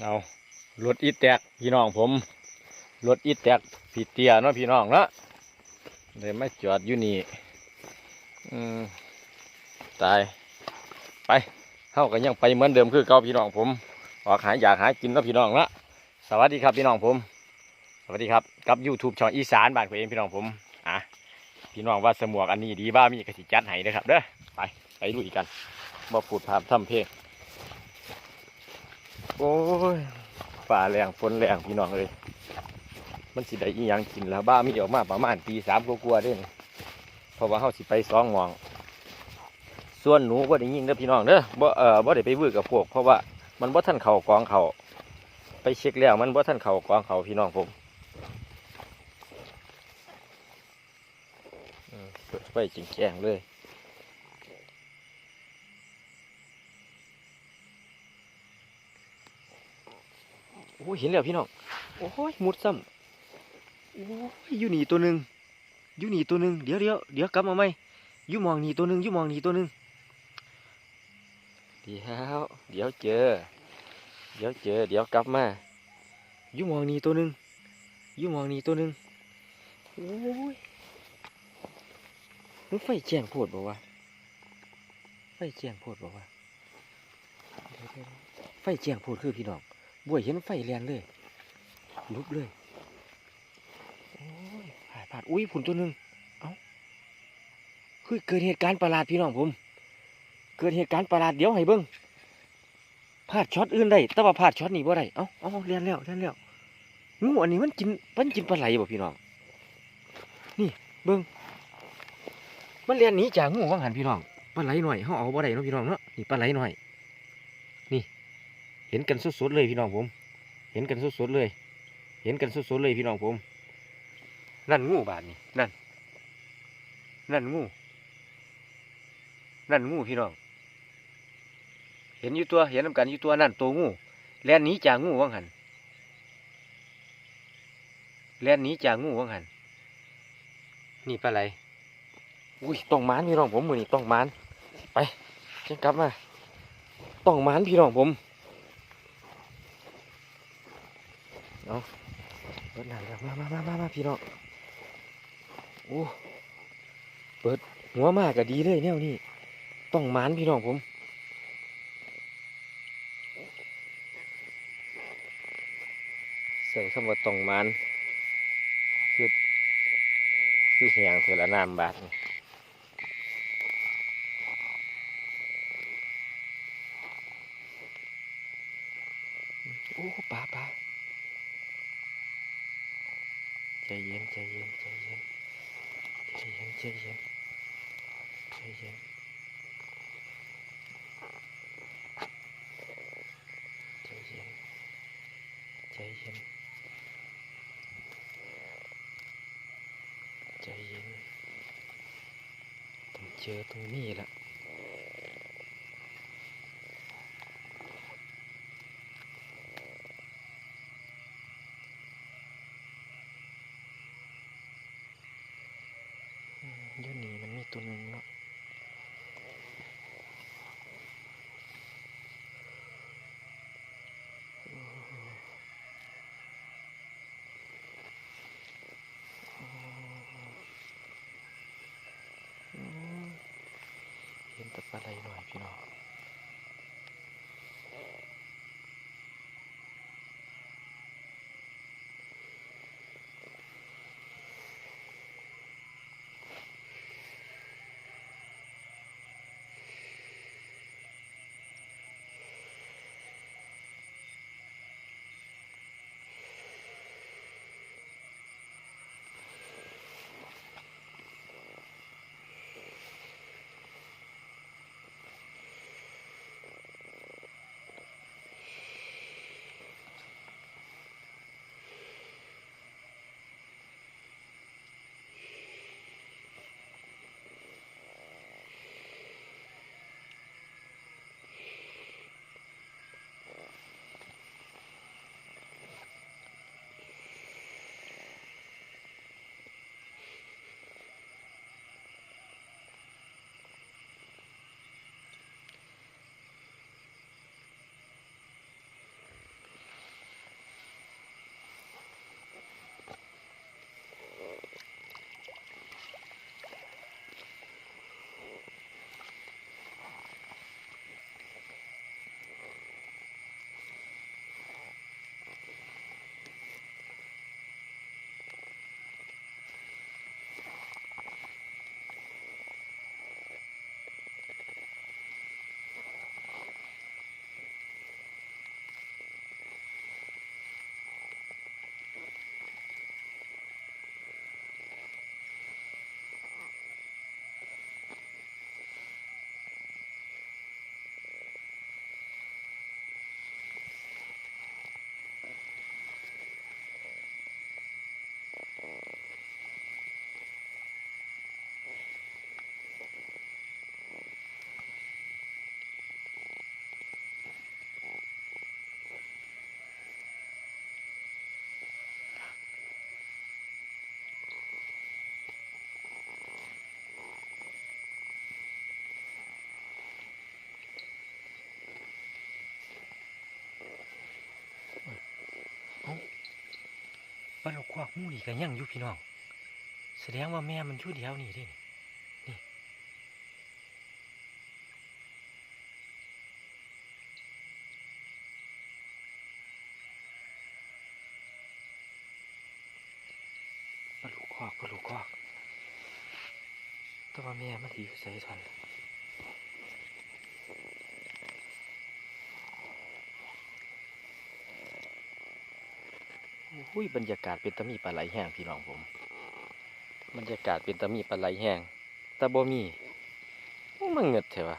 เอารถอีแตกพี่น้องผมรถอีแตกผีเตียเนาะพี่น้องเนาะเลยไมาจอดอยู่นี่ตายไปเฮาก็ยังไปเหมือนเดิมคือเก่าพี่น้องผมออกหาอยากหากินเนาะพี่น้องละสวัสดีครับพี่น้องผม สวัสดีครับกับ YouTube ช่องอีสานบ้านผมเองพี่น้องผมอะพี่น้องว่าสมวกอันนี้ดีบ้ามีกระสิจัดให้นะครับเด้อไปไปลุยกันบ่พูดภาพทำเพลง โอ้ยฝ่าแรงฝนแรงพี่น้องเลย มันสิได้อีหยังกินแล้วบ้ามีออกมาประมาณตีสามกลัวๆด้นเพราะว่าเฮาสิไปสองมอง ส่วนหนูก็ได้ยิงเด้อพี่น้องเด้อบ่เอ่อบ่ได้ไปวื้อกับพวก เพราะว่ามันบ่ทันเข่ากองเขาไปเช็คแล้วมันบ่ทันเข่ากองเขาพี่น้องผมอืมเปิดไฟจริงแจ้งเลย อ้ยเห็นแล้วพี่น้อง โอ้ยมุดซ้ำโอ้ยอยู่นี่ตัวหนึ่งอยู่นี่ตัวหนึ่งเดี๋ยวเดี๋ยวเดี๋ยวกลับมาไหมอยู่มองนี่ตัวหนึ่งอยู่มองนี่ตัวหนึ่งเดี๋ยวเดี๋ยวเจอ เดี๋ยวเจอ เดี๋ยวกลับมาอยู่มองนี่ตัวหนึ่งอยู่มองนี่ตัวหนึ่งโอ้ยมันไฟแจ้งโพดบอกว่าไฟแจ้งโพดบอกว่าเดี๋ยวๆไฟแจ้งโพดคือพี่น้อง บวยเห็นไฟแลนเลยลุกเลยโอ้ยผาดผาดอุ้ยผุนตัวหนึ่งเอ้าคือเกิดเหตุการณ์ประหลาดพี่น้องผม เกิดเหตุการณ์ประหลาดเดี๋ยวให้เบิ้งพลาดช็อตอื่นได้แต่ว่าพลาดช็อตนี้บ่ได้เอ้าเอ้าเลียนแล้วเลียนแล้วงูอันนี้มันกินมันกินปลาไหลบ่พี่น้อง นี่เบิ้งมันเรียนหนีจากงูว่างหันพี่น้องปลาไหลหน่อยเขาเอาบ่ได้เนาะพี่น้องเนาะนี่ปลาไหลหน่อย ห็นกันสดๆเลยพี่น้องผม เห็นกันสดๆเลย เห็นกันสดๆเลยพี่น้องผม นั่นงูบาดนี่นั่น นั่นงู นั่นงูพี่น้อง เห็นอยู่ตัว เห็นนำกันอยู่ตัวนั่นตัวงูแล่นหนีจากงูว่างหันแล่นหนีจากงูว่างหันนี่ปลาไหลอุ้ยต้องมานพี่น้องผมมือนี่ต้องมาน ไปเชิญกลับมา ต้องมานพี่น้องผม เอาะเปิดหนังแล้วมามามามามาพี่น้องโอ้เปิดหัวมากก็ดีเลยแนวนี้ต้องมานพี่น้องผมใส่คำว่าต้องมานคือคือแหงเถอละน้ำบาดนี่โอ้ปลาปลา ใจเย็นใจเย็นใจเย็นใจเย็นใจเย็นใจเย็นใจเย็นใจเย็นใจเย็นต้องเจอตรงนี้ละ อืมอยู่นี่มันมีตัวหนึ่งเนาะโอ้โหโอ้โหอืม ต่ปลาไหลหน่อยพี่น้อง ปลาลูกควักมู่นี่ก็ยังอยู่พี่น้อง แสดงว่าแม่มันอยู่เดียวนี่ดินี่ปลาลูกควักปลาลูกควักแต่ว่าแม่มันสิอยู่ใส่ทัน อุ้ยบรรยากาศเป็นตะมีปลาไหลแห้งพี่น้องผม บรรยากาศเป็นตะมีปลาไหลแห้งตะบมีมันเงึดเถอะวะ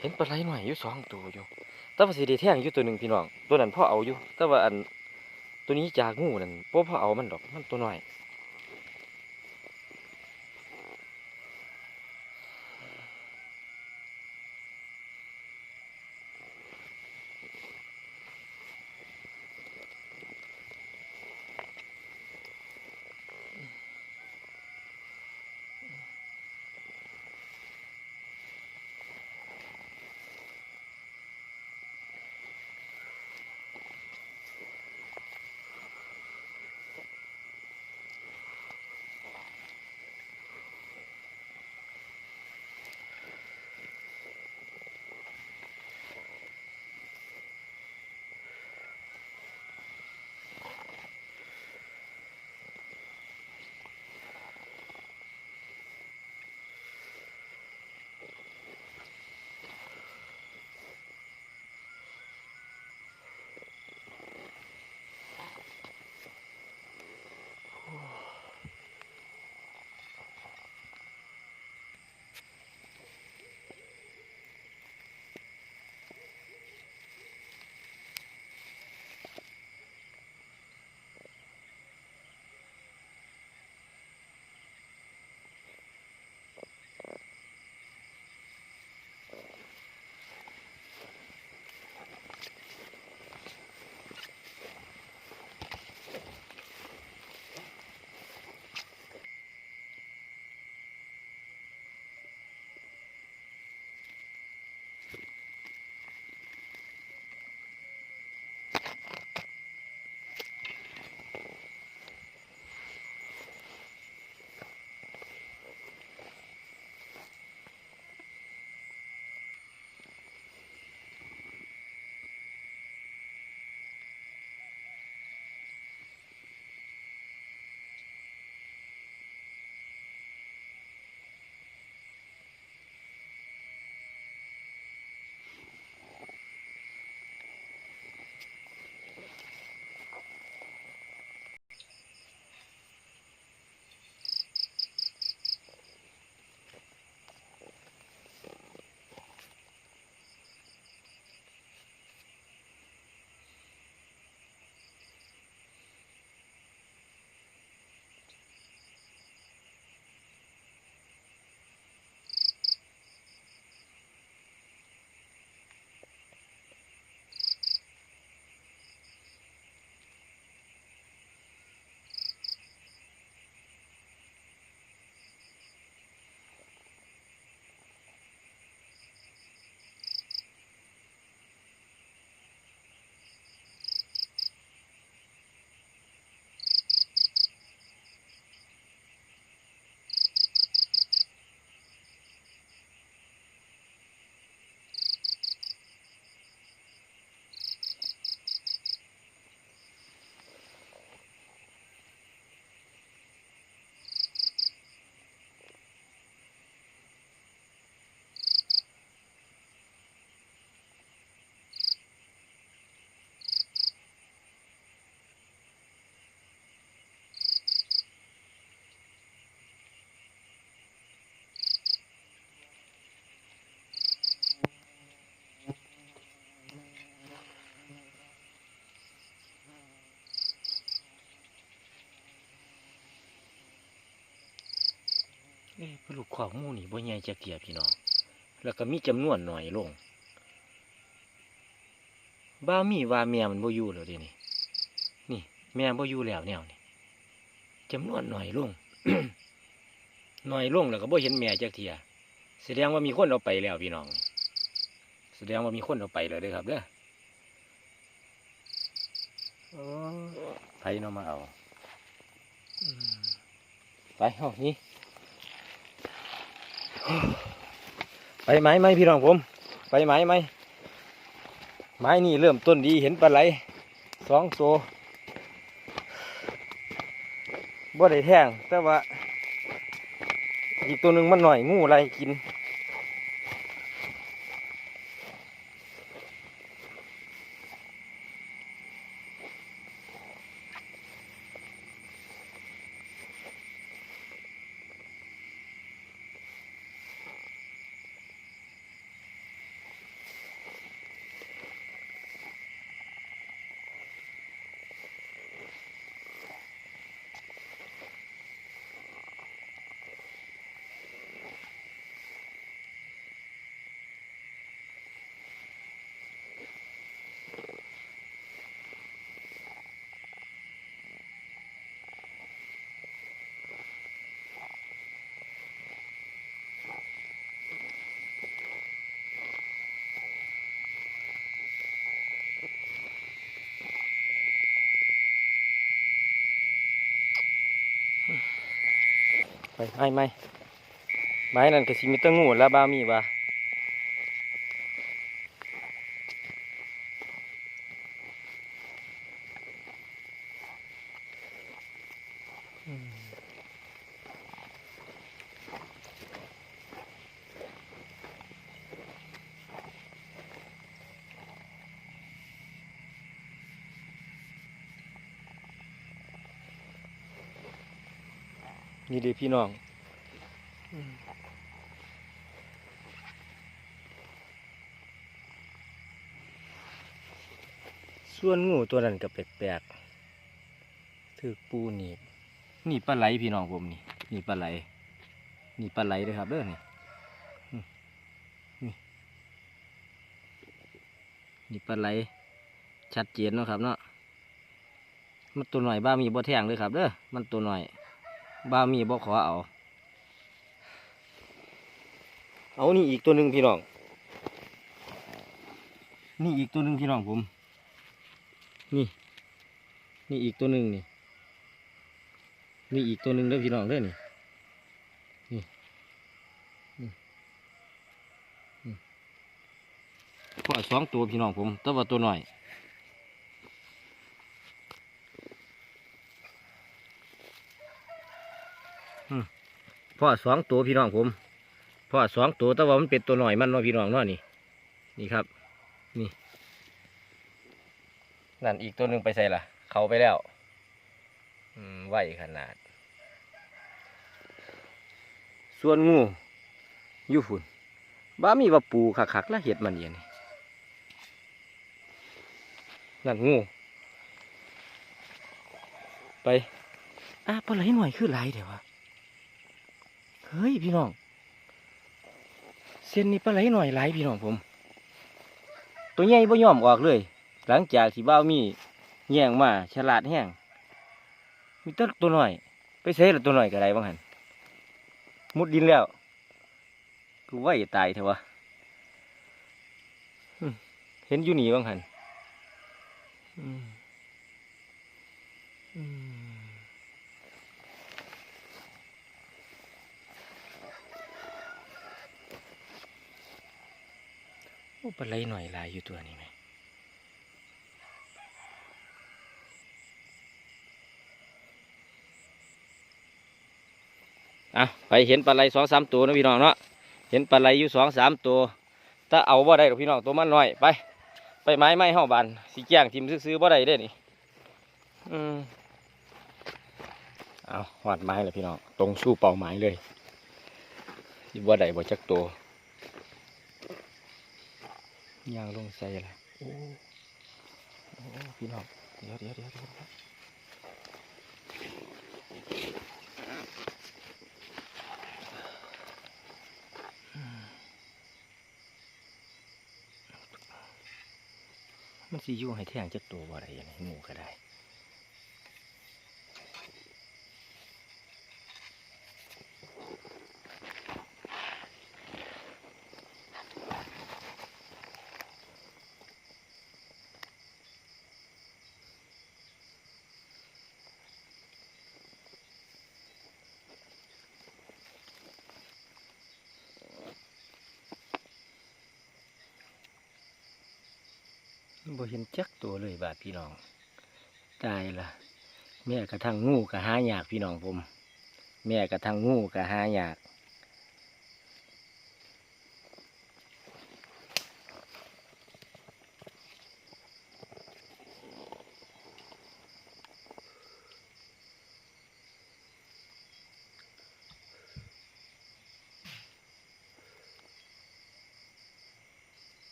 เห็นปลาไหลหน่อยอยู่สองตัวอยู่แต่ว่าสีดีแท่งอยู่ตัวหนึ่งพี่น้อง ตัวนั้นพ่อเอาอยู่ แต่ว่าอันตัวนี้จากงูนั่นบ่พ่อเอามันดอกมันตัวน้อย ลาลูกควักหมู่นี่บ่ใหญ่จักเกียพี่น้อง แล้วก็มีจำนวนหน่อยลง บ้ามีว่าแม่มันบ่อยู่แล้วเดินี่นี่แม่บ่อยู่แล้วแนวนี่จำนวนหน่อยลงหน่อยลงแล้วก็บ่เห็นแม่จักเทียแสดงว่ามีคนเอาไปแล้วพี่น้อง แสดงว่ามีคนเอาไปแล้วเด้อครับเด้อโอ้ไผเนาะมาเอาไปเอานี่ ไปไหมไหมพี่น้องผม ไปไหมไหมไม้นี่เริ่มต้นดีเห็นปลาไหลสองตัวบ่ได้แท่งแต่ว่า อีกตัวหนึ่งมันหน่อยงูอะไรกิน ไปไม่ไม่ไม้นั่นก็สิมีตั้งงูแล้วบ้ามีบ่า นี่เดีพี่น้องส่วนงูตัวนั้นก็แปลกๆถือปูหนีบนี่ปลาไหลพี่น้องผมนี่นี่ปลาไหลนี่ปลาไหลเลยครับเด้อนี่อืมนี่นี่ปลาไหลชัดเจนเนาะครับเนาะมันตัวหน่อยบ้ามีบ่แทงเลยครับเด้อมันตัวหน่อย บ้ามีบ่ขอเอา เอานี่อีกตัวหนึ่งพี่น้อง นี่อีกตัวหนึ่งพี่น้องผม นี่ นี่อีกตัวหนึ่งนี่ นี่อีกตัวหนึ่งเด้อพี่น้องเด้อนี่นี่นี่นี่พ่อสองตัวพี่น้องผมแต่ว่าตัวหน่อย อืม พ่อสองตัวพี่น้องผมพ่อสองตัวแต่ว่ามันเป็นตัวหน่อยมันเนาะพี่น้องเนาะนี่ นี่ครับ นี่ นั่นอีกตัวหนึ่งไปใส่ละเขาไปแล้วไหวขนาด ส่วนงูยูฝุ่นบ้ามีว่าปูคักๆแล้วเห็ดมันเยวนี่นั่นงู ไป อะปลาไหลหน่อยคือไหลเดี๋ยววะ เฮ้ยพี่น้อง เส้นนี้ปลาไหลหน่อยไหลพี่น้องผม ตัวใหญ่บ่ยอมออกเลย หลังจากที่บ้ามีแย่งมาฉลาดแห้งมีต้นตัวหน่อย ไปเซ่ละตัวหน่อยก็ได้บ้างหันมุดดินแล้ว กูว่าอย่าตายเถอะวะเห็นอยู่นีบ้างหันอืมอืม โอ้ปลาไหลหน่อยลายอยู่ตัวนี้ไหมอะไปเห็นปลาไหลสองสามตัวนะพี่น้องเนาะเห็นปลาไหลอยู่สองสามตัว ถ้าเอาบ่ได้หรอกพี่น้องตัวมันน้อยไป ไปไม้ไม้ห้าบานสีแจ้งทิมซื้อบ่ได้เด้นี่อืมเอาหอดไม้เลยพี่น้องตรงสู้เป่าไม้เลยที่บ่ได้บ่จักตัว ยางลงใส่ละโอ้โอ้พี่น้องเดี๋ยวเดี๋ยวเดี๋ยวเดี๋ยวมันสีอยู่ให้แท่งจะตัวบ่ไรอยังไงงูก็ได้ บ่เห็นจักตัวเลยบาดพี่น้อง ตายละแม่กระทั่งงูกระหายากพี่น้องผม แม่กระทั่งงูกระหายาก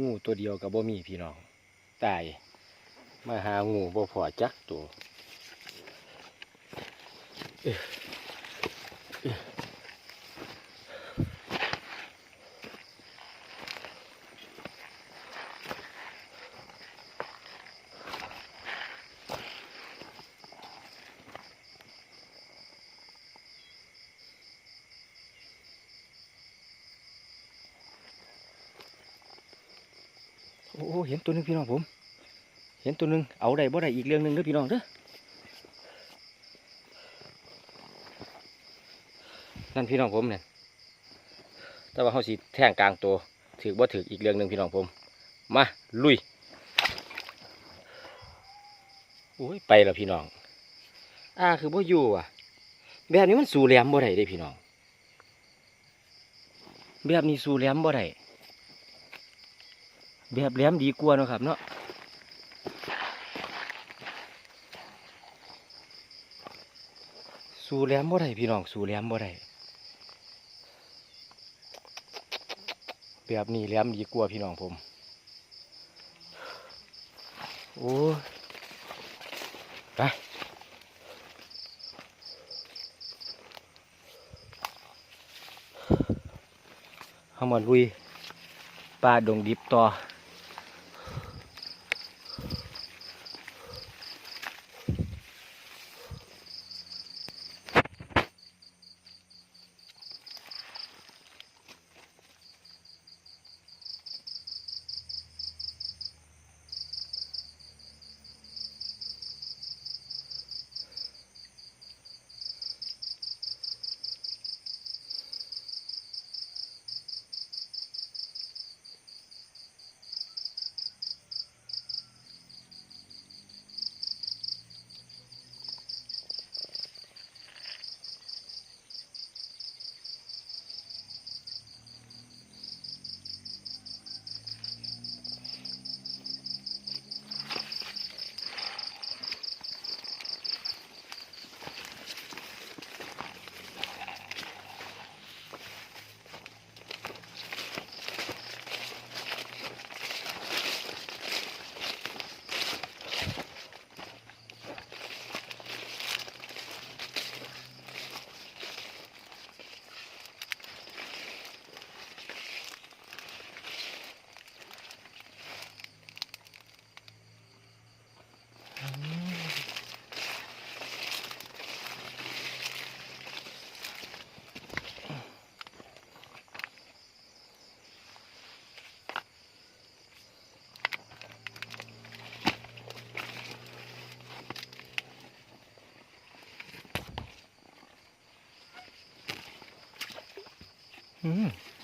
งู ตัวเดียวกับบ่มีพี่น้องตายมาหางูบ่พอจักตัวเอ้อเอ้อโอ้โหเห็น ตัวหนึงพี่น้องผม เห็นตัวหนึงเอาได้บ่ได้อีกเรื่องหนึงเด้อพี่น้องเด้อนั่นพี่น้องผมเนี่ยแต่ว่าเขาสิแท่งกลางตัวถือบ่ถืออีกเรื่องหนึ่งพี่น้องผม มาลุยโอ้ยไปแล้วพี่น้อง อ่าคือบ่อยู่อะ แบบนี้มันสู่แหลมบ่ได้เด้พี่น้อง แบบนี้สู่แหลมบ่ได้ แบบแหลมดีกว่านะครับเนาะสู่แหลมบ่ได้พี่น้องสู่แหลมบ่ได้แบบนี้แหลมดีกว่าพี่น้องผม โอ้ไปเข้ามาลุยป่าดงดิบต่อ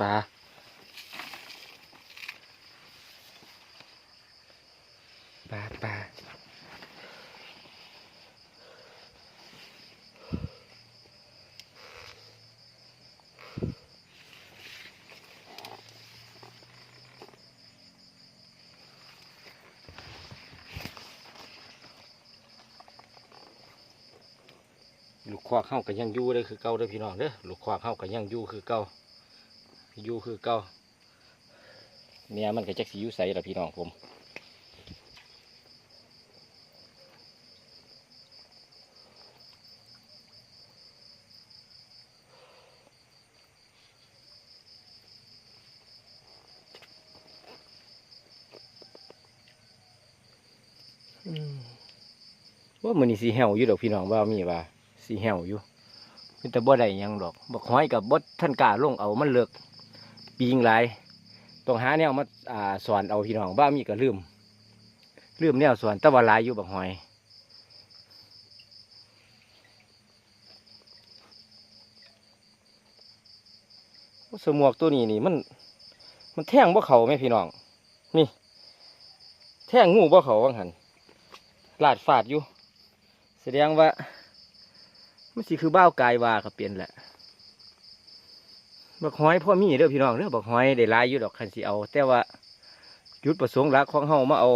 ปลาปลาปลาลูกควากเข้ากันยังยู่เลยคือเก่าเด้อพี่น้องเด้อลูกควากเข้ากันยังยู่คือเก่า อยู่คือเก่าเมียมันก็จักสิอยู่ใส่ละพี่น้องผมว่ามันนี่สีแหวอยู่ดอกพี่น้องว่ามีว่าสีแหวอยู่แต่บ่ได้ยังดอกบักห้อยกับบดท่านกล้าลงเอามันเลิก ปีงหลายต้องหาแนวมาอ่าสอนเอาพี่น้องว่ามีก็ลืมลืมแนวสอนต่ว่าหลายอยู่บักหอยสมวกตัวนี้นี่มัน มันแท่งบ่เขาไหมพี่น้อง นี่ แท่งงูบ่เขาว่างหันลาดฟาดอยู่ แสดงว่า มันสิคือบ้าวกายวาก็เปลี่ยนแหละ บักหอยพ่อมีเด้อพี่น้องเด้อบักหอยได้ลายอยู่ดอกคันสีเอา แต่ว่าจุดประสงค์หลักของเฮามาเอา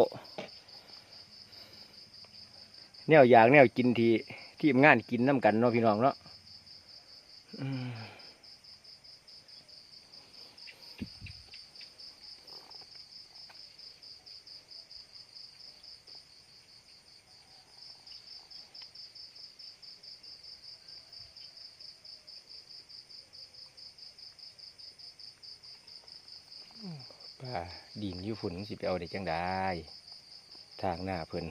แนวอย่างแนวกินที่ที่งานกินน้ำกันเนาะพี่น้องเนาะ ดินอยู่ฝุ่นสิไปเอาได้จังได้ทางหน้าเพิ่น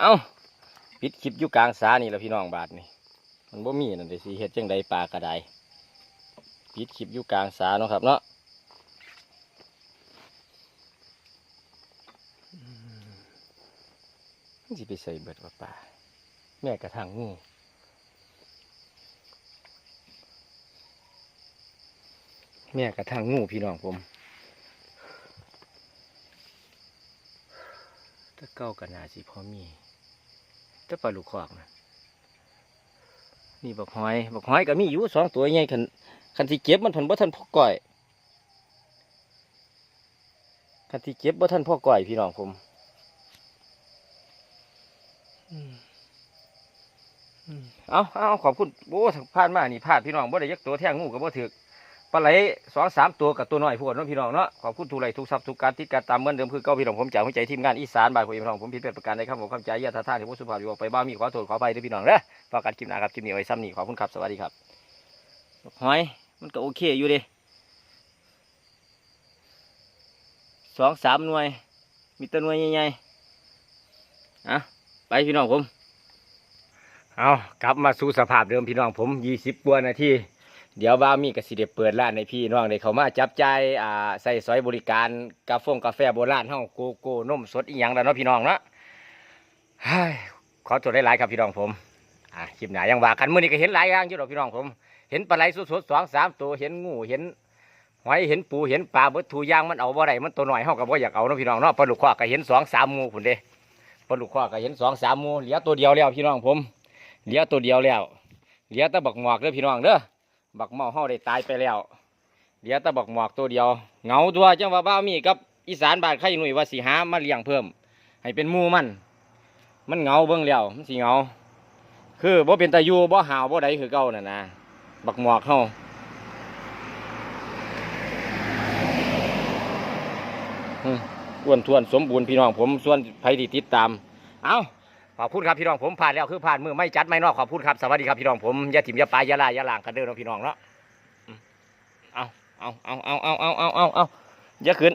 เอาปิดคลิปอยู่กลางสานี่แหละพี่น้องบาทนี่มันบ่มีนั่นเดสิเฮ็ดจังใดปลากระไดปิดคลิปอยู่กลางสาเนาะครับเนาะสิไปใส่เบิดว่าปลาแม่กระทั่งงู แม่กระทั่งงูพี่น้องผมถ้าเก้ากันนาสิพอมีถ้าปลาลูกคอกนะนี่บักหอยบักหอยก็มีอยู่สองตัวใหญ่คันคันที่เก็บมันพันบ่ทันพ่อก่อยคันที่เก็บบ่ทันพ่อก่อยพี่น้องผมอืมอืมเอาเอาขอบคุณโอ้ทางพลาดมานี่พลาดพี่น้องบ่ได้ยักตัวแท่งงูกับบ่ถือป ลาไหลสองสามตัวกับตัวน้อยพวกน้องพี่น้องเนาะขอบคุณทุกไรทุกทรัพย์ทุกการติดการตามเหมือนเดิมคือเก้าพี่น้องผมจากหัวใจทีมงานอีสานบ่ายผมพี่น้องผมผิดเป็นประการใดครับผมคำใจยาท่าท่าที่ผู้สุภาพอยู่ไปบ้ามีขอโทษขอไปด้วยพี่น้องเด้อฝากกันคลิปหน้าครับคลิปนี้ไว้ซ้ำนี่ขอบคุณครับสวัสดีครับหอยมันก็โอเคอยู่เดิสองสามหน่วย มีตัวหน่วยใหญ่ๆอะไปพี่น้องผมเอากลับมาสู่สภาพเดิมพี่น้องผมยี่สิบกว่านาที เดี๋ยวบ้ามีกสิเดเปิดร้านในพี่น้องในเขามาจับใจายอ่าใส่ซอยบริการกาแฟกาแฟโบราณเฮาโกโก้นมสดอีหยังแล้วเนาะพี่น้องเนาะเฮ้ยขอโทษหลายๆครับพี่น้องผมอ่าคลิปหนายังว่ากันมื้อนี้ก็เห็นหลายอย่างอยู่ดอกพี่น้องผม เห็นปลาไหลสดๆสองสามตัวเห็นงูเห็นหอยเห็นปูเห็นปลาเบิดทูย่างมันเอาบ่ได้มันตัวหน่อยเฮาก็บ่อยากเอาเนาะพี่น้องเนาะปลาลูกคว้าก็เห็นสองสามหมูพุ่นเด้ปลาลูกคว้าก็เห็นสองสามหมูเหลือตัวเดียวแล้วพี่น้องผมเหลือตัวเดียวแล้วเหลือแต่บักหมอกเด้อพี่น้องเด้อ บักหมอกเฮาได้ตายไปแล้วเหลือแต่บักหมอกตัวเดียวเหงาตัวจังว่าบ้ามีกับอีสานบานไข่หนุ่ยว่าสิหามาเลี้ยงเพิ่ม ให้เป็นมูมัน มันเหงาเบิ่งแล้วมันสิเหงา คือบ่เป็นตาอยู่บ่หาวบ่ใดคือเก่านั่นนะบักหมอกเฮาอืมอ้วนทวนสมบูรณ์พี่น้องผมส่วนไผที่ติดตาม เอา ขอบคุณครับพี่น้องผมผ่านแล้วคือผ่านมือไม่จัดไม่นอกขอบคุณครับสวัสดีครับพี่น้องผมยาถิ่มยาปลายยาลายยาลางกันเดินเนาะพี่น้องเนาะเอาเอาเอาเอาเอาเอาเอาเอาอย่าขึ้น